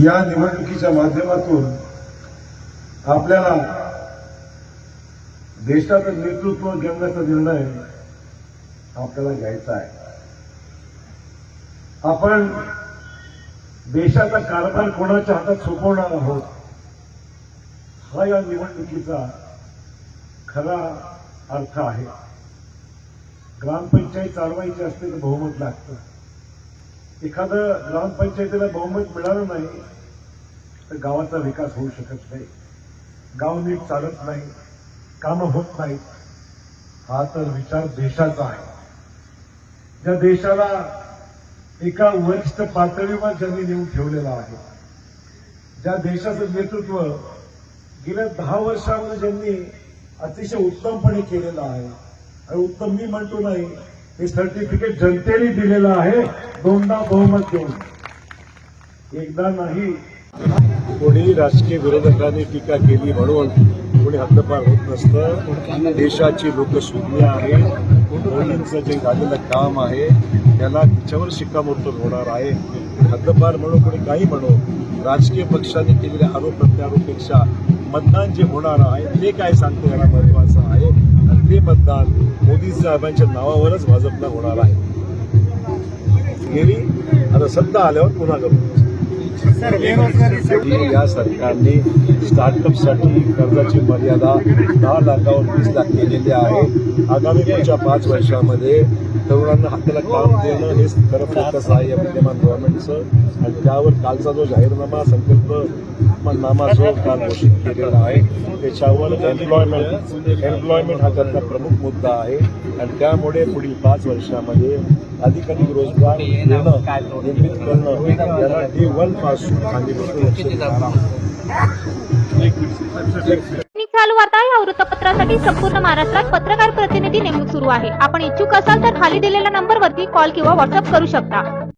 या निवडणुकीच्या माध्यमातून आपल्याला देशाचं नेतृत्व घेण्याचा निर्णय आपल्याला घ्यायचा आहे. आपण देशाचा कारभार कोणाच्या हातात सोपवणार आहोत हा या निवडणुकीचा खरा अर्थ आहे. ग्रामपंचायत चालवायची असते तर बहुमत लागतं. एखादं ग्रामपंचायतीला बहुमत मिळालं नाही तर गावाचा विकास होऊ शकत नाही. गाव नीट चालत नाही कामं होत नाहीत. हा तर विचार देशाचा आहे. ज्या देशाला एका वरिष्ठ पातळीवर ज्यांनी नेऊन ठेवलेला आहे ज्या देशाचं नेतृत्व गेल्या दहा वर्षामध्ये ज्यांनी अतिशय उत्तमपणे केलेलं आहे आणि उत्तम मी म्हणतो नाही हे सर्टिफिकेट जनतेने दिलेलं आहे. दोनदा बहुमत देऊन. एकदा नाही. कोणी राजकीय विरोधकांनी टीका केली म्हणून कोणी हद्दपार होत नसतं. देशाची लोक शून्य आहे मोदींचं जे झालेलं काम आहे त्याला तिच्यावर शिक्कामोर्तब होणार आहे. हद्दपार म्हणू कोणी काही म्हणो राजकीय पक्षाने केलेल्या आरोप प्रत्यारोपेक्षा मतदान जे होणार आहे ते काय सांगतो याला महत्वाचं आहे? हे मतदान मोदी साहेबांच्या नावावरच भाजपला होणार आहे. गेली आता सत्ता आल्यावर पुन्हा करू या सरकारने स्टार्टअपसाठी कर्जाची मर्यादा दहा लाखावर वीस लाख केलेली आहे. आगामी पुढच्या पाच वर्षामध्ये तरुणांना हाताला काम देणं हेच खरं फोकस आहे या विद्यमान गव्हर्नमेंटचं आणि त्यावर कालचा जो जाहीरनामा संकल्प नामा जो काल घोषित केलेला आहे त्याच्यावर एम्प्लॉयमेंट एम्प्लॉयमेंट हा त्यांचा प्रमुख मुद्दा आहे. आणि त्यामुळे पुढील पाच वर्षामध्ये अधिकाधिक रोजगार देणं निर्मित करणं याला डी वनपासून आम्ही चालू वार्ता या वृत्तपत्रासाठी संपूर्ण महाराष्ट्रात पत्रकार प्रतिनिधी नेमणूक सुरू आहे. आपण इच्छुक असाल तर खाली दिलेल्या नंबरवरती कॉल किंवा व्हॉट्सअप करू शकता.